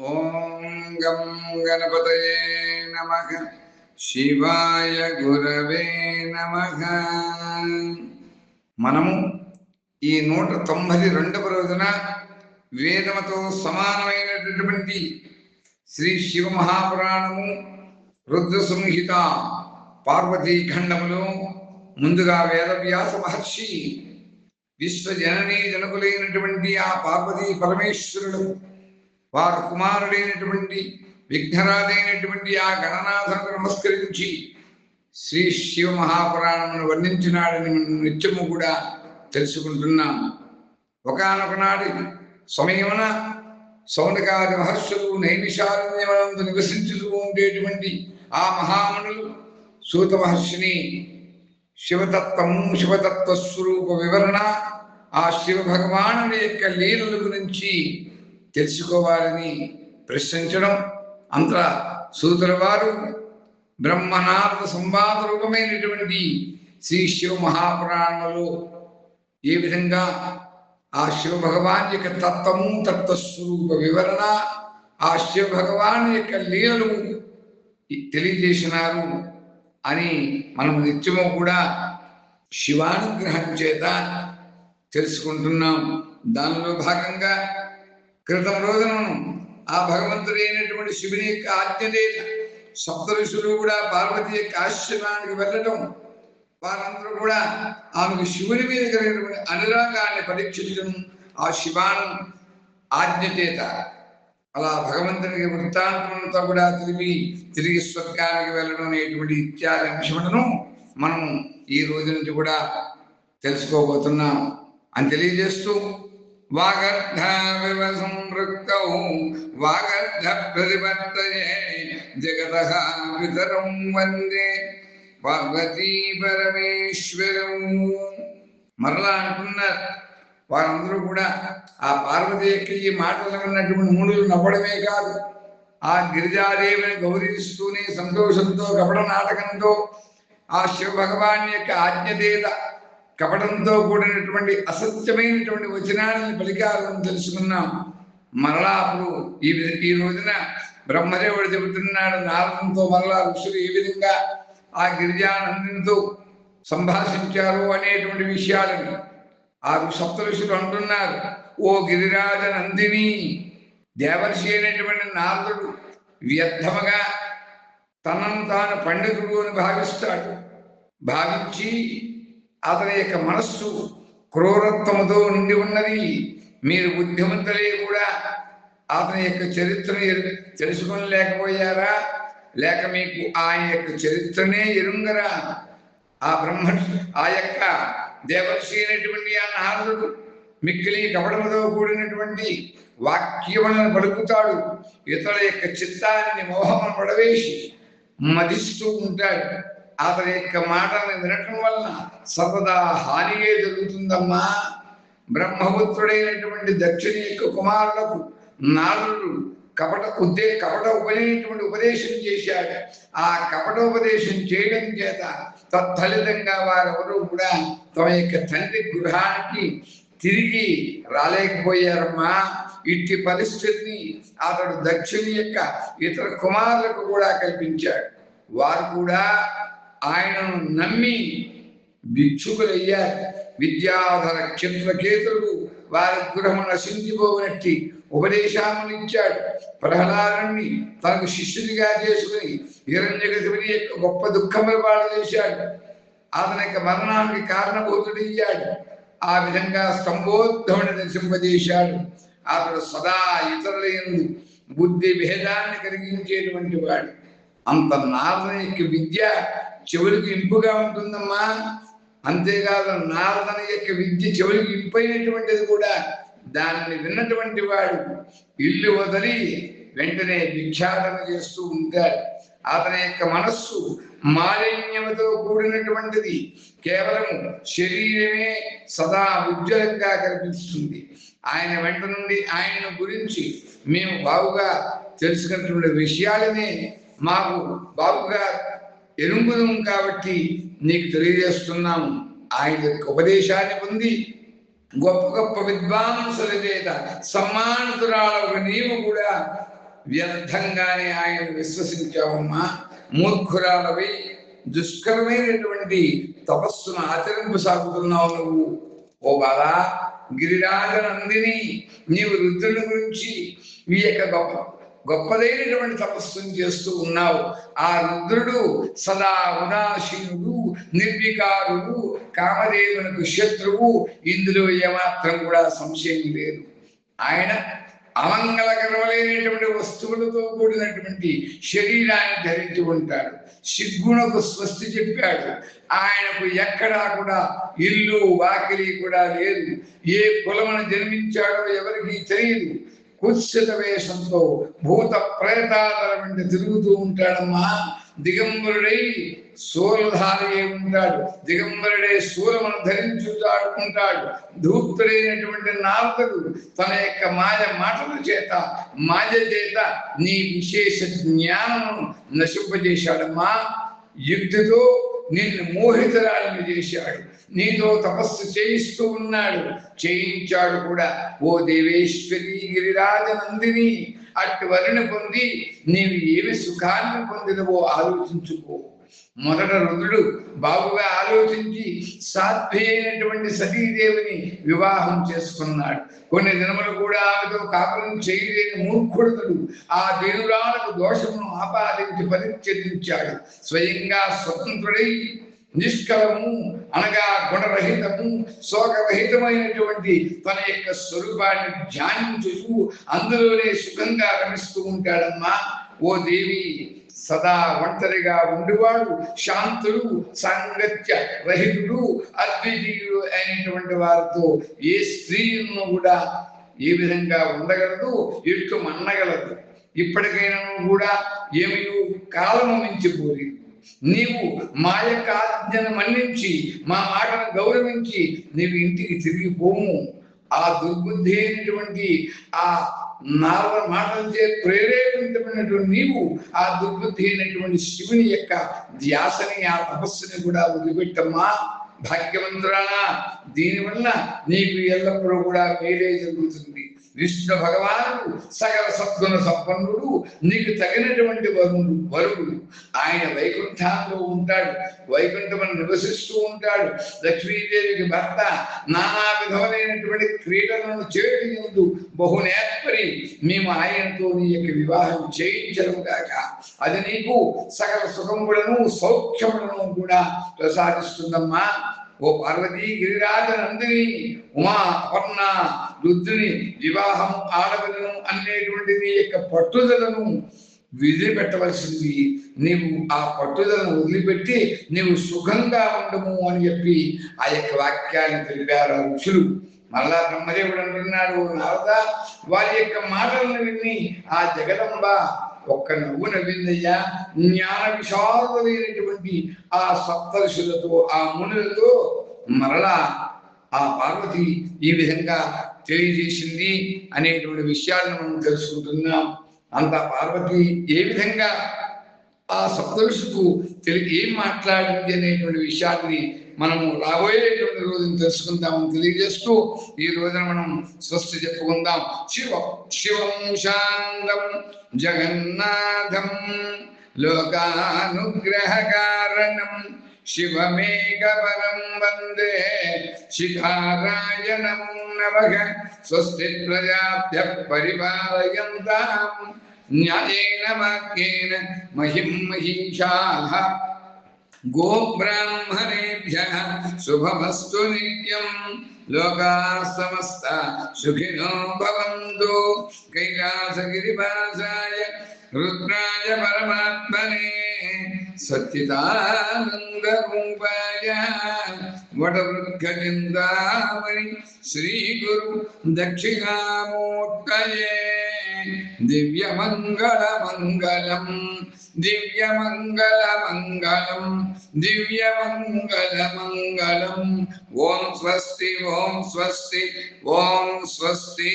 ఓం గం గణపతయే నమ. శివాయ గురవే నమ. మనము ఈ నూట తొంభై రెండవ రోజున వేదముతో సమానమైనటువంటి శ్రీ శివ మహాపురాణము రుద్ర సంహిత పార్వతీ ఖండములో ముందుగా వేదవ్యాస మహర్షి విశ్వజననీ జనకులైనటువంటి ఆ పార్వతీ పరమేశ్వరుడు వారు కుమారుడైనటువంటి విఘ్నరాజైనటువంటి ఆ గణనాథను నమస్కరించి శ్రీ శివ మహాపురాణమును వర్ణించినాడని మనం నిత్యము కూడా తెలుసుకుంటున్నాం. ఒకనొక నాటి సమయమున సౌనకాది మహర్షులు నైమిషారణ్యమందు నివసించుతూ ఉండేటువంటి ఆ మహామునులు సూత మహర్షిని శివతత్వము శివతత్వ స్వరూప వివరణ ఆ శివ భగవానుడి యొక్క లీలల గురించి తెలుసుకోవాలని ప్రశ్నించడం అంత సూతుల వారు బ్రహ్మనాథ సంవాద రూపమైనటువంటి శ్రీ శివ మహాపురాణంలో ఏ విధంగా ఆ శివ భగవాన్ యొక్క తత్వము తత్వస్వరూప వివరణ ఆ శివ భగవాన్ యొక్క లీలలు తెలియజేసినారు అని మనం నిత్యము కూడా శివానుగ్రహం చేత తెలుసుకుంటున్నాం. దానిలో భాగంగా క్రితం రోజున ఆ భగవంతుడు అయినటువంటి శివుని యొక్క ఆజ్ఞలేత సప్త ఋషులు కూడా పార్వతి యొక్క ఆశ్రమానికి వెళ్ళటం వారందరూ కూడా ఆమెకు శివుని మీద కలిగినటువంటి అనురాగాన్ని పరీక్షించడం ఆ శివాను ఆజ్ఞ చేత. అలా భగవంతునికి వృత్తాంతంతో కూడా తిరిగి తిరిగి స్వర్గానికి వెళ్ళడం అనేటువంటి ఇత్యాది అంశములను మనం ఈ రోజు నుంచి కూడా తెలుసుకోబోతున్నాం అని తెలియజేస్తూ వాగర్ధ సంవృక్తౌ వాగర్ధ ప్రతిపత్తయే జగత పితరం వందే పార్వతీ పరమేశ్వరం మరలా అంటున్నారు. వారందరూ కూడా ఆ పార్వతి యొక్క ఈ మాటలు విన్నటువంటి మూడులు నవ్వడమే కాదు. ఆ గిరిజాదేవిని గౌరవిస్తూనే సంతోషంతో కపట నాటకంతో ఆ శివ భగవాన్ యొక్క ఆజ్ఞదేత కపటంతో కూడినటువంటి అసత్యమైనటువంటి వచనాలను పలికాలని తెలుసుకున్నాం మరలా అప్పుడు ఈ ఈ రోజున బ్రహ్మదేవుడు చెబుతున్నాడు నారదంతో మరలా ఋషులు ఏ విధంగా ఆ గిరిజానందునితో సంభాషించారు అనేటువంటి విషయాలను ఆ సప్త ఋషులు అంటున్నారు. ఓ గిరిరాజ నందిని దేవర్షి అయినటువంటి నారదుడు వ్యర్థముగా తనను తాను పండితుడు అని భావిస్తాడు. భావించి అతని యొక్క మనస్సు క్రూరత్వముతో నిండి ఉన్నది. మీరు బుద్ధిమంతులే కూడా అతని యొక్క చరిత్రను తెలుసుకొని లేకపోయారా? లేక మీకు ఆయన యొక్క చరిత్రనే ఎరుంగరా? ఆ బ్రహ్మ ఆ యొక్క దేవర్షి అయినటువంటి ఆ నారదుడు మిక్కిలి కపడముతో కూడినటువంటి వాక్యములను పలుకుతాడు. ఇతరుల యొక్క చిత్తాన్ని మోహమును పడవేసి మదిస్తూ ఉంటాడు. అతని యొక్క మాటలను వినటం వలన సర్వదా హానియే జరుగుతుందమ్మా. బ్రహ్మపుత్రుడైనటువంటి దక్షిణ యొక్క కుమారులకు నారదుడు కపట ఉద్దే కపట ఉపయోగించినటువంటి ఉపదేశం చేశాడు. ఆ కపట ఉపదేశం చేయడం చేత తత్ఫలితంగా వారెవరూ కూడా తమ యొక్క తండ్రి గృహానికి తిరిగి రాలేకపోయారమ్మా. ఇట్టి పరిస్థితిని అతడు దక్షిణ యొక్క ఇతర కుమారులకు కూడా కల్పించాడు. వారు కూడా ఆయనను నమ్మి భిక్షుకులయ్యారు విద్యాధర క్షిప్రకేతుడు వారి గృహము నశించిపోవనట్టి ఉపదేశాలను ఇచ్చాడు. ప్రహ్లాదుని తనకు శిష్యునిగా చేసుకుని హిరణ్యగతిని యొక్క గొప్ప దుఃఖములు పాడు చేశాడు అతని యొక్క మరణానికి కారణభూతుడయ్యాడు ఆ విధంగా స్తంభోద్ధముని నశింపజేశాడు అతడు సదా ఇతరుల బుద్ధి భేదాన్ని కలిగించేటువంటి వాడు. అంత నారద యొక్క విద్య చెవులకు ఇంపుగా ఉంటుందమ్మా. అంతేకాదు నారదన యొక్క విద్య చెవులకు ఇంపైనటువంటిది కూడా దానిని విన్నటువంటి వాడు ఇల్లు వదిలి వెంటనే విఖ్యాతన చేస్తూ ఉంటాడు. అతని యొక్క మనస్సు మాలిన్యముతో కూడినటువంటిది కేవలం శరీరమే సదా ఉజ్వలంగా కనిపిస్తుంది. ఆయన వెంట నుండి ఆయన గురించి మేము బాగుగా తెలుసుకున్నటువంటి విషయాలనే మాకు బాగుగా ఎరుంగుదాం కాబట్టి నీకు తెలియజేస్తున్నాము. ఆయన యొక్క ఉపదేశాన్ని పొంది గొప్ప గొప్ప విద్వాంసుల చేత సమ్మానితురాల ఒక నీవు కూడా వ్యర్థంగానే ఆయన విశ్వసించావమ్మా. మూర్ఖురాలవై దుష్కరమైనటువంటి తపస్సును ఆచరింపు సాగుతున్నావు నువ్వు. ఓ బాల గిరిరాజ నందిని నీవు రుద్రుని గురించి ఈ యొక్క గొప్ప గొప్పదైనటువంటి తపస్సును చేస్తూ ఉన్నావు. ఆ రుద్రుడు సదా ఉదాసీనుడు నిర్వికారుడు కామదేవునకు శత్రువు. ఇందులో ఏమాత్రం కూడా సంశయం లేదు. ఆయన అమంగళకరములైనటువంటి వస్తువులతో కూడినటువంటి శరీరాన్ని ధరించి ఉంటాడు. సిగ్గునకు స్వస్తి చెప్పాడు. ఆయనకు ఎక్కడా కూడా ఇల్లు వాకిలి కూడా లేదు. ఏ కులమును జన్మించాడో ఎవరికి తెలియదు. కుత్సిత వేషంతో భూత ప్రేతాల వెంట తిరుగుతూ ఉంటాడమ్మా. దిగంబరుడై శూలధారి ఉంటాడు. దిగంబరుడే శూలమును ధరించుతాడు ఉంటాడు. ధూప్తుడైనటువంటి నారదుడు తన యొక్క మాయ మాటల చేత మాయ చేత నీ విశేష జ్ఞానమును నశింపజేశాడమ్మా. యుక్తితో నిన్ను మోహితరాలను చేశాడు. నీతో తపస్సు చేయిస్తూ ఉన్నాడు. చేయించాడు కూడా. ఓ దేవేశ్వరి గిరిరాజ నందిని అటు వరిని పొంది నీవు ఏమి సుఖాన్ని పొందినవో ఆలోచించుకో. మొదట రుద్రుడు బాగుగా ఆలోచించి సాధ్వి అయినటువంటి సతీదేవిని వివాహం చేసుకున్నాడు. కొన్ని దినములు కూడా ఆమెతో కాపురం చేయలేని మూర్ఖుడుతుడు. ఆ దినురాలకు దోషమును ఆపాదించి పరిచ్ఛేదించాడు స్వయంగా స్వతంత్రుడై నిష్కలము అనగా గుణరహితము శోకరహితమైనటువంటి తన యొక్క స్వరూపాన్ని ధ్యానించుతూ అందులోనే సుఖంగా రమిస్తూ ఉంటాడమ్మా. ఓ దేవి సదా ఒంటరిగా ఉండేవాడు శాంతుడు సాంగత్య రహితుడు అద్వితీయుడు అయినటువంటి వారితో ఏ స్త్రీను కూడా ఏ విధంగా ఉండగలదు ఎట్టు మన్నగలదు. ఇప్పటికైనా కూడా ఏమి కాలము మించిపోలేదు నీవు మా యొక్క ఆజ్ఞను మన్నించి మా మాటను గౌరవించి నీవు ఇంటికి తిరిగిపోము ఆ దుర్బుద్ధి అయినటువంటి ఆ నాలుగు మాటలచే ప్రేరేపించబడినటువంటి నీవు ఆ దుర్బుద్ధి అయినటువంటి శివుని యొక్క ధ్యాసని ఆ తపస్సుని కూడా వదిలిపెట్టమ్మా. భాగ్యవంతురానా దీనివల్ల నీకు ఎల్లప్పుడూ కూడా మేలే జరుగుతుంది. విష్ణు భగవానుడు సకల సద్గుణ సంపన్నుడు నీకు తగినటువంటి వరుణుడు వరుణుడు ఆయన వైకుంఠంలో ఉంటాడు వైకుంఠమును నివసిస్తూ ఉంటాడు. లక్ష్మీదేవికి భర్త నానా విధములైనటువంటి క్రీడలను చేయడం ఎందు బహునేత్పరి మేము ఆయనతో నీ యొక్క వివాహం చేయించడం కాక అది నీకు సకల సుఖములను సౌఖ్యములను కూడా ప్రసాదిస్తుందమ్మా. ఓ పార్వతీ గిరిరాజ నందిని ఉమా అపర్ణ బుద్ధుని వివాహం ఆడవలను అనేటువంటి నీ యొక్క పట్టుదలను వదిలిపెట్టవలసింది. నీవు ఆ పట్టుదలను వదిలిపెట్టి నీవు సుఖంగా ఉండము అని చెప్పి ఆ యొక్క వాక్యాన్ని తెలిపారు ఆ ఋషులు. మళ్ళా బ్రహ్మదేవుడు అంటున్నాడు నారద వారి యొక్క మాటలను విని ఆ జగదంబ ఒక్క నవ్వు నవ్విందయ్యా. జ్ఞాన విశాలమైనటువంటి ఆ సప్తర్షులతో ఆ మునులతో మరలా ఆ పార్వతి ఈ విధంగా తెలియజేసింది అనేటువంటి విషయాలను మనం తెలుసుకుంటున్నాం. అంత పార్వతి ఏ విధంగా ఆ సప్తరుషుకు తెలియ ఏం మాట్లాడింది అనేటువంటి విషయాన్ని మనము రాబోయేటువంటి రోజును తెలుసుకుందామని తెలియజేస్తూ ఈ రోజున మనం స్వస్తి చెప్పుకుందాం. శివ శివం శాంతం జగన్నాథం లోకానుగ్రహ కారణం शिवमेकपरं वंदे शिखाराय नमो। नमः स्वस्ति प्रजाभ्यः परिपालयन्तां न्यायेन वाक्येन महिं महिषाः गोब्राह्मणेभ्यः शुभमस्तु नित्यम् लोकाः समस्ता सुखिनो भवन्तु। कैलासगिरिवासाय रुद्राय परमात्मने రుద్రాయ పరమాత్మనే సచ్చిదానంద రూపాయ వటవృద్ధందామణి శ్రీ గురు దక్షిణామూర్తయే దివ్యమంగళమంగళం దివ్యమంగళమంగళం దివ్యమంగళమంగళం ఓం స్వస్తి ఓం స్వస్తి ఓం స్వస్తి